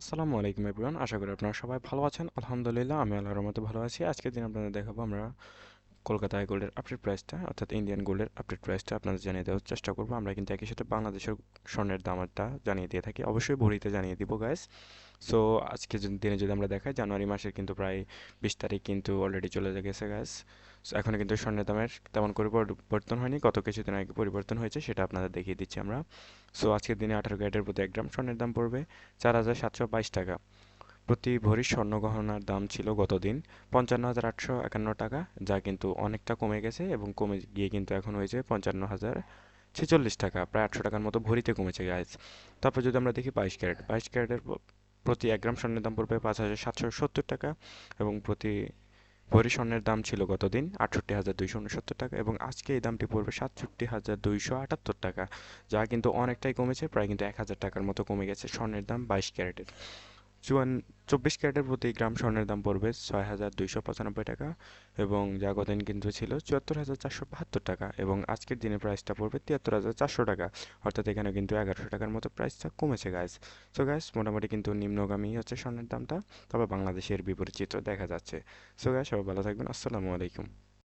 আসসালামু আলাইকুম এভরিওয়ান, আশা করি আপনারা সবাই ভালো আছেন। আলহামদুলিল্লাহ, আমি আল্লাহর রহমতে ভালো আছি। আজকের দিন আপনাদের দেখাবো আমরা কলকাতায় গোল্ডের আপডেট প্রাইসটা অর্থাৎ ইন্ডিয়ান গোল্ডের আপডেট প্রাইসটা আপনাদের জানিয়ে দেওয়ার চেষ্টা করব। আমরা কিন্তু একই সাথে বাংলাদেশের স্বর্ণের দামটা জানিয়ে দিয়ে থাকি। অবশ্যই ভরিতে জানিয়ে দিব গাইস সো আজকে দিনে যদি আমরা দেখাই, জানুয়ারি মাসের কিন্তু প্রায় বিশ তারিখ কিন্তু অলরেডি চলে গেছে গাইস এখন কিন্তু স্বর্ণের দামের তেমন করে পরিবর্তন হয়নি। গত কিছুদিন আগে পরিবর্তন হয়েছে, সেটা আপনাদের দেখিয়ে দিচ্ছি আমরা। সো আজকের দিনে আঠারো ক্যারেটের প্রতি এক গ্রাম স্বর্ণের দাম পড়বে চার হাজার সাতশো বাইশ টাকা। প্রতি ভরি স্বর্ণ গহনার দাম ছিল গতদিন পঞ্চান্ন হাজার আটশো একান্ন টাকা, যা কিন্তু অনেকটা কমে গেছে এবং কমে গিয়ে কিন্তু এখন হয়েছে পঞ্চান্ন হাজার ছেচল্লিশ টাকা, প্রায় আটশো টাকার মতো ভরিতে কমেছে গাইজ তারপর যদি আমরা দেখি বাইশ ক্যারেট, বাইশ ক্যারেটের প্রতি এক গ্রাম স্বর্ণের দাম পড়বে পাঁচ হাজার সাতশো সত্তর টাকা এবং প্রতি ভরি স্বর্ণের দাম ছিল গতদিন আটষট্টি হাজার দুইশো উনসত্তর টাকা এবং আজকে এই দামটি পড়বে সাতষট্টি হাজার দুইশো আটাত্তর টাকা, যা কিন্তু অনেকটাই কমেছে, প্রায় কিন্তু এক হাজার টাকার মতো কমে গেছে স্বর্ণের দাম বাইশ ক্যারেটের। চুয়ান, চব্বিশ ক্যারেটের প্রতি গ্রাম স্বর্ণের দাম পড়বে ছয় হাজার দুইশো পঁচানব্বই টাকা এবং যা গতদিন কিন্তু ছিল চুয়াত্তর হাজার চারশো বাহাত্তর টাকা এবং আজকের দিনে প্রাইসটা পড়বে তিয়াত্তর হাজার চারশো টাকা। অর্থাৎ এখানে কিন্তু এগারোশো টাকার মতো প্রাইসটা কমেছে গাইজ সো গাইজ মোটামুটি কিন্তু নিম্নগামী হচ্ছে স্বর্ণের দামটা, তবে বাংলাদেশের বিপরীত চিত্র দেখা যাচ্ছে। সো গাইজ সবাই ভালো থাকবেন। আসসালামু আলাইকুম।